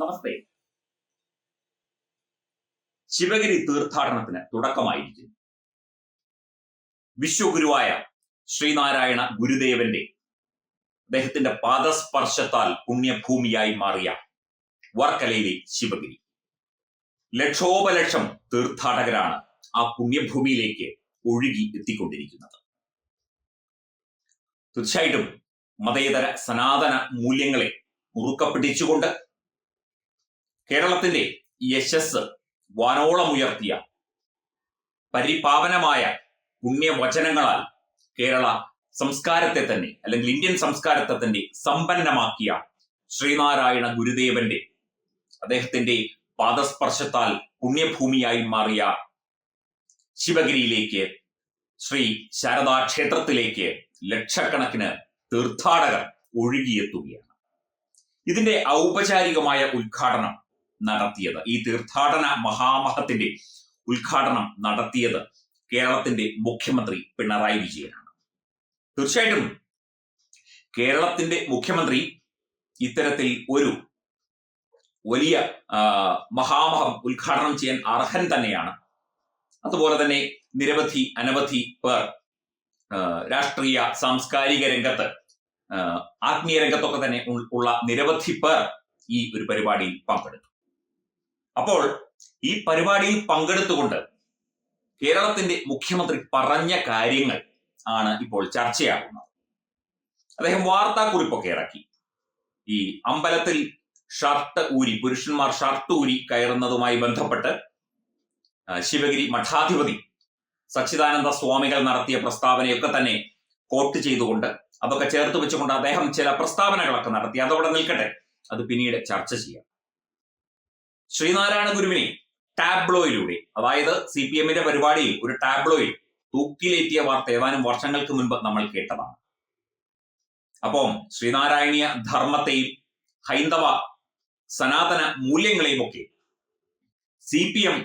നമസ്തേ. ശിവഗിരി തീർത്ഥാടനത്തിന് തുടക്കമായിരിക്കുന്നു. വിശ്വഗുരുവായ ശ്രീനാരായണ ഗുരുദേവന്റെ അദ്ദേഹത്തിന്റെ പാദസ്പർശത്താൽ പുണ്യഭൂമിയായി മാറിയ വർക്കലയിലെ ശിവഗിരി. ലക്ഷോപലക്ഷം തീർത്ഥാടകരാണ് ആ പുണ്യഭൂമിയിലേക്ക് ഒഴുകി എത്തിക്കൊണ്ടിരിക്കുന്നത്. തീർച്ചയായിട്ടും മതേതര സനാതന മൂല്യങ്ങളെ മുറുക്ക പിടിച്ചുകൊണ്ട് കേരളത്തിന്റെ യശസ് വാനോളമുയർത്തിയ പരിപാവനമായ പുണ്യവചനങ്ങളാൽ കേരള സംസ്കാരത്തെ തന്നെ അല്ലെങ്കിൽ ഇന്ത്യൻ സംസ്കാരത്തെ തന്നെ സമ്പന്നമാക്കിയ ശ്രീനാരായണ ഗുരുദേവന്റെ അദ്ദേഹത്തിന്റെ പാദസ്പർശത്താൽ പുണ്യഭൂമിയായി മാറിയ ശിവഗിരിയിലേക്ക് ശ്രീ ശാരദാ ക്ഷേത്രത്തിലേക്ക് ലക്ഷക്കണക്കിന് തീർത്ഥാടകർ ഒഴുകിയെത്തുകയാണ്. ഇതിന്റെ ഔപചാരികമായ ഉദ്ഘാടനം നടത്തിയത്. ഈ തീർത്ഥാടന മഹാമഹത്തിന്റെ ഉദ്ഘാടനം നടത്തിയത് കേരളത്തിന്റെ മുഖ്യമന്ത്രി പിണറായി വിജയനാണ്. തീർച്ചയായിട്ടും കേരളത്തിന്റെ മുഖ്യമന്ത്രി ഇത്തരത്തിൽ ഒരു വലിയ മഹാമഹം ഉദ്ഘാടനം ചെയ്യാൻ അർഹൻ തന്നെയാണ്. അതുപോലെ തന്നെ നിരവധി അനവധി പേർ രാഷ്ട്രീയ സാംസ്കാരിക രംഗത്ത് ആത്മീയ രംഗത്തൊക്കെ തന്നെ ഉള്ള നിരവധി പേർ ഈ ഒരു പരിപാടിയിൽ പങ്കെടുത്തു. അപ്പോൾ ഈ പരിപാടിയിൽ പങ്കെടുത്തുകൊണ്ട് കേരളത്തിന്റെ മുഖ്യമന്ത്രി പറഞ്ഞ കാര്യങ്ങൾ ആണ് ഇപ്പോൾ ചർച്ചയാകുന്നത്. അദ്ദേഹം വാർത്താക്കുറിപ്പൊക്കെ ഇറക്കി. ഈ അമ്പലത്തിൽ ഷർട്ട് ഊരി പുരുഷന്മാർ ഷർട്ട് ഊരി കയറുന്നതുമായി ബന്ധപ്പെട്ട് ശിവഗിരി മഠാധിപതി സച്ചിദാനന്ദ സ്വാമികൾ നടത്തിയ പ്രസ്താവനയൊക്കെ തന്നെ കോട്ട് ചെയ്തുകൊണ്ട് അതൊക്കെ ചേർത്ത് വെച്ചുകൊണ്ട് അദ്ദേഹം ചില പ്രസ്താവനകളൊക്കെ നടത്തി. അതവിടെ നിൽക്കട്ടെ. അത് പിന്നീട് ചർച്ച ചെയ്യാം. ശ്രീനാരായണ ഗുരുവിനെ ടാബ്ലോയിലൂടെ അതായത് സി പി എമ്മിന്റെ പരിപാടിയിൽ ഒരു ടാബ്ലോയിൽ തൂക്കിലേറ്റിയ വാർത്ത ഏതാനും വർഷങ്ങൾക്ക് മുൻപ് നമ്മൾ കേട്ടതാണ്. അപ്പം ശ്രീനാരായണീയ ധർമ്മത്തെയും ഹൈന്ദവ സനാതന മൂല്യങ്ങളെയും ഒക്കെ സി പി എം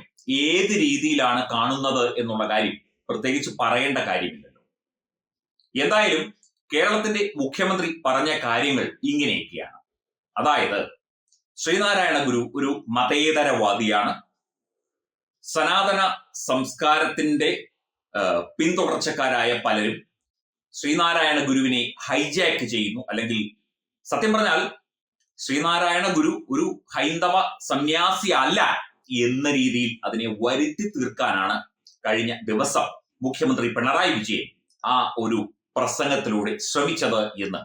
ഏത് രീതിയിലാണ് കാണുന്നത് എന്നുള്ള കാര്യം പ്രത്യേകിച്ച് പറയേണ്ട കാര്യമില്ലല്ലോ. എന്തായാലും കേരളത്തിന്റെ മുഖ്യമന്ത്രി പറഞ്ഞ കാര്യങ്ങൾ ഇങ്ങനെയൊക്കെയാണ്. അതായത് ശ്രീനാരായണ ഗുരു ഒരു മതേതരവാദിയാണ്. സനാതന സംസ്കാരത്തിന്റെ പിന്തുടർച്ചക്കാരായ പലരും ശ്രീനാരായണ ഗുരുവിനെ ഹൈജാക്ക് ചെയ്യുന്നു. അല്ലെങ്കിൽ സത്യം പറഞ്ഞാൽ ശ്രീനാരായണ ഗുരു ഒരു ഹൈന്ദവ സന്യാസി അല്ല എന്ന രീതിയിൽ അതിനെ വരുത്തി തീർക്കാനാണ് കഴിഞ്ഞ ദിവസം മുഖ്യമന്ത്രി പിണറായി വിജയൻ ആ ഒരു പ്രസംഗത്തിലൂടെ ശ്രമിച്ചത് എന്ന്.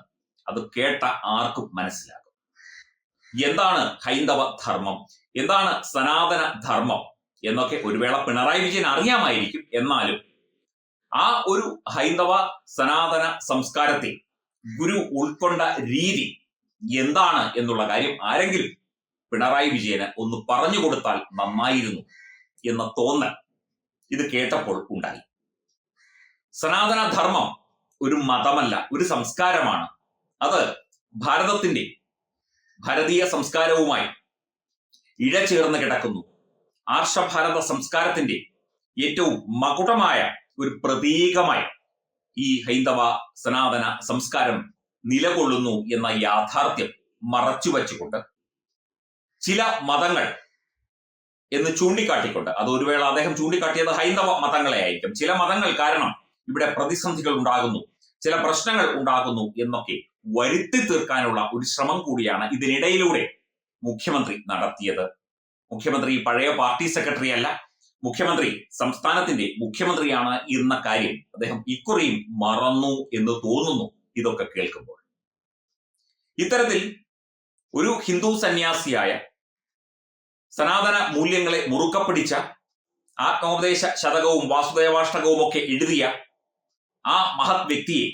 അത് കേട്ട ആർക്കും മനസ്സിലാകും എന്താണ് ഹൈന്ദവ ധർമ്മം? എന്താണ് സനാതന ധർമ്മം? എന്നൊക്കെ ഒരു വേള പിണറായി വിജയൻ അറിയാമായിരിക്കും. എന്നാലും ആ ഒരു ഹൈന്ദവ സനാതന സംസ്കാരത്തെ ഗുരു ഉൾക്കൊണ്ട രീതി എന്താണ് എന്നുള്ള കാര്യം ആരെങ്കിലും പിണറായി വിജയന് ഒന്ന് പറഞ്ഞു കൊടുത്താൽ നന്നായിരുന്നു എന്ന തോന്നൽ ഇത് കേട്ടപ്പോൾ ഉണ്ടായി. സനാതന ധർമ്മം ഒരു മതമല്ല ഒരു സംസ്കാരമാണ്. അത് ഭാരതത്തിന്റെ ഭാരതീയ സംസ്കാരവുമായി ഇഴചേർന്ന് കിടക്കുന്നു. ആർഷഭാരത സംസ്കാരത്തിന്റെ ഏറ്റവും മകുടമായ ഒരു പ്രതീകമായി ഈ ഹൈന്ദവ സനാതന സംസ്കാരം നിലകൊള്ളുന്നു എന്ന യാഥാർത്ഥ്യം മറച്ചുവെച്ചുകൊണ്ട് ചില മതങ്ങൾ എന്ന് ചൂണ്ടിക്കാട്ടിക്കൊണ്ട് അത് ഒരു വേള അദ്ദേഹം ചൂണ്ടിക്കാട്ടിയത് ഹൈന്ദവ മതങ്ങളെ ആയിരിക്കും. ചില മതങ്ങൾ കാരണം ഇവിടെ പ്രതിസന്ധികൾ ഉണ്ടാകുന്നു ചില പ്രശ്നങ്ങൾ ഉണ്ടാകുന്നു എന്നൊക്കെ വരുത്തി തീർക്കാനുള്ള ഒരു ശ്രമം കൂടിയാണ് ഇതിനിടയിലൂടെ മുഖ്യമന്ത്രി നടത്തിയത്. മുഖ്യമന്ത്രി പഴയ പാർട്ടി സെക്രട്ടറി അല്ല. മുഖ്യമന്ത്രി സംസ്ഥാനത്തിന്റെ മുഖ്യമന്ത്രിയാണ് എന്ന കാര്യം അദ്ദേഹം ഇക്കുറിയും മറന്നു എന്ന് തോന്നുന്നു ഇതൊക്കെ കേൾക്കുമ്പോൾ. ഇത്തരത്തിൽ ഒരു ഹിന്ദു സന്യാസിയായ സനാതന മൂല്യങ്ങളെ മുറുക്ക പിടിച്ച ആത്മോപദേശ ശതകവും വാസുദേവാഷ്ടകവും ഒക്കെ എഴുതിയ ആ മഹത് വ്യക്തിയെ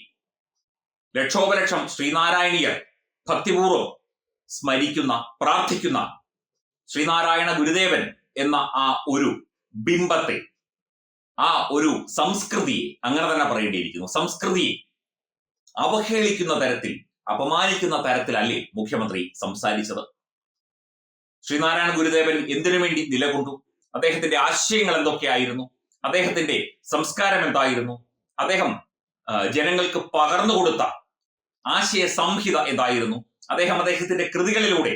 ലക്ഷോപലക്ഷം ശ്രീനാരായണീയർ ഭക്തിപൂർവം സ്മരിക്കുന്ന പ്രാർത്ഥിക്കുന്ന ശ്രീനാരായണ ഗുരുദേവൻ എന്ന ആ ഒരു ബിംബത്തെ ആ ഒരു സംസ്കൃതിയെ അങ്ങനെ തന്നെ പറയേണ്ടിയിരിക്കുന്നു. സംസ്കൃതിയെ അവഹേളിക്കുന്ന തരത്തിൽ അപമാനിക്കുന്ന തരത്തിലല്ലേ മുഖ്യമന്ത്രി സംസാരിച്ചത്? ശ്രീനാരായണ ഗുരുദേവൻ എന്തിനു വേണ്ടി നിലകൊണ്ടു? അദ്ദേഹത്തിന്റെ ആശയങ്ങൾ എന്തൊക്കെയായിരുന്നു? അദ്ദേഹത്തിന്റെ സംസ്കാരം എന്തായിരുന്നു? അദ്ദേഹം ജനങ്ങൾക്ക് പകർന്നു കൊടുത്ത ആശയ സംഹിത എന്തായിരുന്നു? അദ്ദേഹം അദ്ദേഹത്തിന്റെ കൃതികളിലൂടെ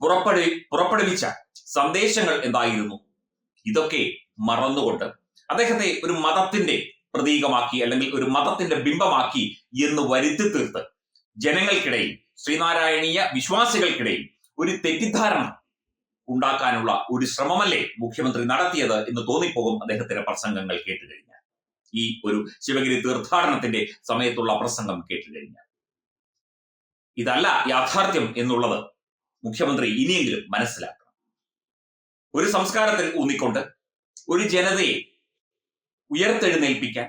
പുറപ്പെടുവി പുറപ്പെടുവിച്ച സന്ദേശങ്ങൾ എന്തായിരുന്നു? ഇതൊക്കെ മറന്നുകൊണ്ട് അദ്ദേഹത്തെ ഒരു മതത്തിന്റെ പ്രതീകമാക്കി അല്ലെങ്കിൽ ഒരു മതത്തിന്റെ ബിംബമാക്കി എന്ന് വരുത്തി തീർത്ത് ജനങ്ങൾക്കിടയിൽ ശ്രീനാരായണീയ വിശ്വാസികൾക്കിടയിൽ ഒരു തെറ്റിദ്ധാരണ ഉണ്ടാക്കാനുള്ള ഒരു ശ്രമമല്ലേ മുഖ്യമന്ത്രി നടത്തിയത് എന്ന് തോന്നിപ്പോകും അദ്ദേഹത്തിന്റെ പ്രസംഗങ്ങൾ കേട്ട് കഴിഞ്ഞാൽ ഈ ഒരു ശിവഗിരി തീർത്ഥാടനത്തിന്റെ സമയത്തുള്ള പ്രസംഗം കേട്ടു കഴിഞ്ഞാൽ ഇതല്ല യാഥാർത്ഥ്യം എന്നുള്ളത് മുഖ്യമന്ത്രി ഇനിയെങ്കിലും മനസ്സിലാക്കണം. ഒരു സംസ്കാരത്തിൽ ഊന്നിക്കൊണ്ട് ഒരു ജനതയെ ഉയർത്തെഴുന്നേൽപ്പിക്കാൻ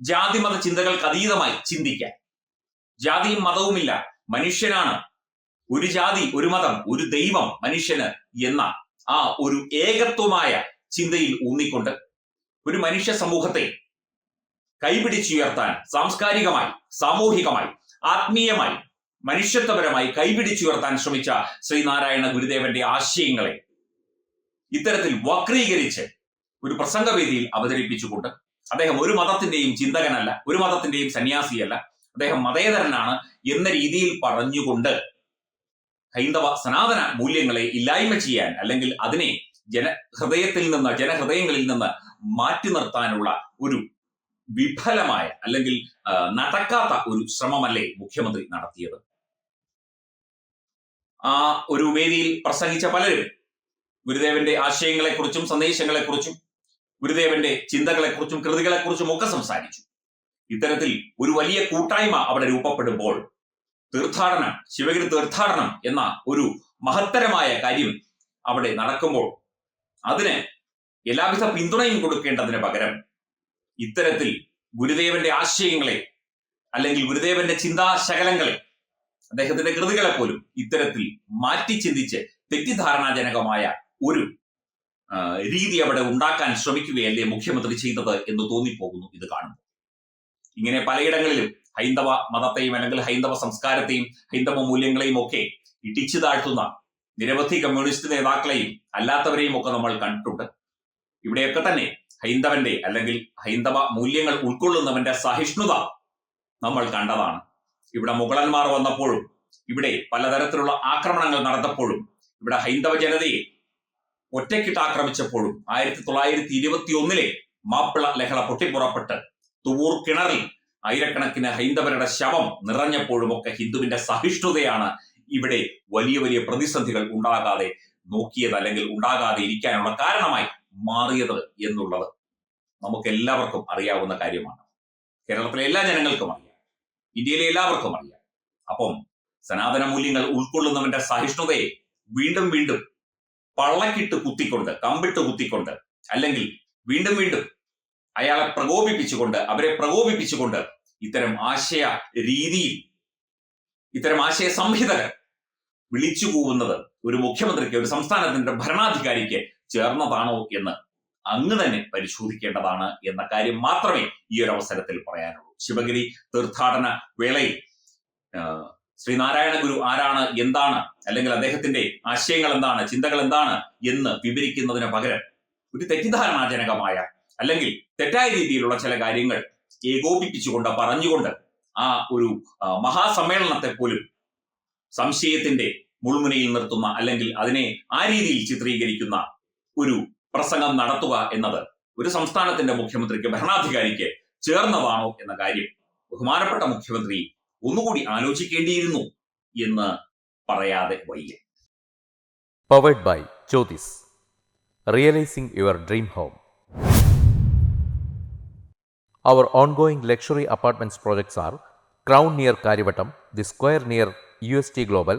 ജാതിമത ചിന്തകൾക്ക് അതീതമായി ചിന്തിക്കാൻ ജാതിയും മതവുമില്ല മനുഷ്യനാണ് ഒരു ജാതി ഒരു മതം ഒരു ദൈവം മനുഷ്യന് എന്ന ആ ഒരു ഏകത്വമായ ചിന്തയിൽ ഊന്നിക്കൊണ്ട് ഒരു മനുഷ്യ സമൂഹത്തെ കൈപിടിച്ചുയർത്താൻ സാംസ്കാരികമായി സാമൂഹികമായി ആത്മീയമായി മനുഷ്യത്വപരമായി കൈപിടിച്ചുയർത്താൻ ശ്രമിച്ച ശ്രീനാരായണ ഗുരുദേവന്റെ ആശയങ്ങളെ ഇത്തരത്തിൽ വക്രീകരിച്ച് ഒരു പ്രസംഗവേദിയിൽ അവതരിപ്പിച്ചുകൊണ്ട് അദ്ദേഹം ഒരു മതത്തിന്റെയും ചിന്തകനല്ല ഒരു മതത്തിന്റെയും സന്യാസിയല്ല അദ്ദേഹം മതേതരനാണ് എന്ന രീതിയിൽ പറഞ്ഞുകൊണ്ട് ഹൈന്ദവ സനാതന മൂല്യങ്ങളെ ഇല്ലായ്മ ചെയ്യാൻ അല്ലെങ്കിൽ അതിനെ ജനഹൃദയത്തിൽ നിന്ന് ജനഹൃദയങ്ങളിൽ നിന്ന് മാറ്റി നിർത്താനുള്ള ഒരു വിഫലമായ അല്ലെങ്കിൽ നടക്കാത്ത ഒരു ശ്രമമല്ലേ മുഖ്യമന്ത്രി നടത്തിയത്? ആ ഒരു വേദിയിൽ പ്രസംഗിച്ച പലരും ഗുരുദേവന്റെ ആശയങ്ങളെക്കുറിച്ചും സന്ദേശങ്ങളെക്കുറിച്ചും ഗുരുദേവന്റെ ചിന്തകളെക്കുറിച്ചും കൃതികളെക്കുറിച്ചും ഒക്കെ സംസാരിച്ചു. ഇത്തരത്തിൽ ഒരു വലിയ കൂട്ടായ്മ അവിടെ രൂപപ്പെടുമ്പോൾ തീർത്ഥാടനം ശിവഗിരി തീർത്ഥാടനം എന്ന ഒരു മഹത്തരമായ കാര്യം അവിടെ നടക്കുമ്പോൾ അതിന് എല്ലാവിധ പിന്തുണയും കൊടുക്കേണ്ടതിന് പകരം ഇത്തരത്തിൽ ഗുരുദേവന്റെ ആശയങ്ങളെ അല്ലെങ്കിൽ ഗുരുദേവന്റെ ചിന്താശകലങ്ങളെ അദ്ദേഹത്തിന്റെ കൃതികളെ പോലും ഇത്തരത്തിൽ മാറ്റി ചിന്തിച്ച് തെറ്റിദ്ധാരണാജനകമായ ഒരു രീതി അവിടെ ഉണ്ടാക്കാൻ ശ്രമിക്കുകയല്ലേ മുഖ്യമന്ത്രി ചെയ്തത് എന്ന് തോന്നിപ്പോകുന്നു ഇത് കാണുമ്പോൾ. ഇങ്ങനെ പലയിടങ്ങളിലും ഹൈന്ദവ മതത്തെയും അല്ലെങ്കിൽ ഹൈന്ദവ സംസ്കാരത്തെയും ഹൈന്ദവ മൂല്യങ്ങളെയും ഒക്കെ ഇടിച്ചു താഴ്ത്തുന്ന നിരവധി കമ്മ്യൂണിസ്റ്റ് നേതാക്കളെയും അല്ലാത്തവരെയും ഒക്കെ നമ്മൾ കണ്ടിട്ടുണ്ട്. ഇവിടെയൊക്കെ തന്നെ ഹൈന്ദവന്റെ അല്ലെങ്കിൽ ഹൈന്ദവ മൂല്യങ്ങൾ ഉൾക്കൊള്ളുന്നവന്റെ സഹിഷ്ണുത നമ്മൾ കണ്ടതാണ്. ഇവിടെ മുഗളന്മാർ വന്നപ്പോഴും ഇവിടെ പലതരത്തിലുള്ള ആക്രമണങ്ങൾ നടന്നപ്പോഴും ഇവിടെ ഹൈന്ദവ ജനതയെ ഒറ്റക്കിട്ട് ആക്രമിച്ചപ്പോഴും ആയിരത്തി തൊള്ളായിരത്തി ഇരുപത്തി ഒന്നിലെ മാപ്പിള ലഹള പൊട്ടിപ്പുറപ്പെട്ട് തുവൂർ കിണറിൽ ആയിരക്കണക്കിന് ഹൈന്ദവരുടെ ശവം നിറഞ്ഞപ്പോഴും ഒക്കെ ഹിന്ദുവിന്റെ സഹിഷ്ണുതയാണ് ഇവിടെ വലിയ വലിയ പ്രതിസന്ധികൾ ഉണ്ടാകാതെ നോക്കിയത് അല്ലെങ്കിൽ ഉണ്ടാകാതെ ഇരിക്കാനുള്ള കാരണമായി മാറിയത് എന്നുള്ളത് നമുക്ക് എല്ലാവർക്കും അറിയാവുന്ന കാര്യമാണ്. കേരളത്തിലെ എല്ലാ ജനങ്ങൾക്കും അറിയാം. ഇന്ത്യയിലെ എല്ലാവർക്കും അറിയാം. അപ്പം സനാതന മൂല്യങ്ങൾ ഉൾക്കൊള്ളുന്നവന്റെ സഹിഷ്ണുതയെ വീണ്ടും വീണ്ടും പള്ളക്കിട്ട് കുത്തിക്കൊണ്ട് കമ്പിട്ട് കുത്തിക്കൊണ്ട് അല്ലെങ്കിൽ വീണ്ടും വീണ്ടും അയാളെ പ്രകോപിപ്പിച്ചുകൊണ്ട് അവരെ പ്രകോപിപ്പിച്ചുകൊണ്ട് ഇത്തരം ആശയ രീതിയിൽ ഇത്തരം ആശയ സംഹിതകൾ വിളിച്ചു പോകുന്നത് ഒരു മുഖ്യമന്ത്രിക്ക് ഒരു സംസ്ഥാനത്തിന്റെ ഭരണാധികാരിക്ക് ചേർന്നതാണോ എന്ന് അങ്ങ് തന്നെ പരിശോധിക്കേണ്ടതാണ് എന്ന കാര്യം മാത്രമേ ഈ ഒരു അവസരത്തിൽ പറയാനുള്ളൂ. ശിവഗിരി തീർത്ഥാടന വേളയിൽ ശ്രീനാരായണ ഗുരു ആരാണ് എന്താണ് അല്ലെങ്കിൽ അദ്ദേഹത്തിന്റെ ആശയങ്ങൾ എന്താണ് ചിന്തകൾ എന്താണ് എന്ന് വിവരിക്കുന്നതിന് പകരം ഒരു തെറ്റിദ്ധാരണാജനകമായ അല്ലെങ്കിൽ തെറ്റായ രീതിയിലുള്ള ചില കാര്യങ്ങൾ ഏകോപിപ്പിച്ചുകൊണ്ട് പറഞ്ഞുകൊണ്ട് ആ ഒരു മഹാസമ്മേളനത്തെ പോലും സംശയത്തിന്റെ മുൾമുനയിൽ നിർത്തുന്ന അല്ലെങ്കിൽ അതിനെ ആ രീതിയിൽ ചിത്രീകരിക്കുന്ന ഒരു പ്രസംഗം നടത്തുക എന്നത് ഒരു സംസ്ഥാനത്തിന്റെ മുഖ്യമന്ത്രിക്ക് ഭരണാധികാരിക്ക് ചേർന്നതാണോ എന്ന കാര്യം ബഹുമാനപ്പെട്ട മുഖ്യമന്ത്രി ഒന്നുകൂടി ആലോചിക്കേണ്ടിയിരുന്നു എന്ന് പറയാതെ വയ്യ. Powered by Jyothis realising your dream home our ongoing luxury by projects are Crown near Kariavattom the square near U S T Crown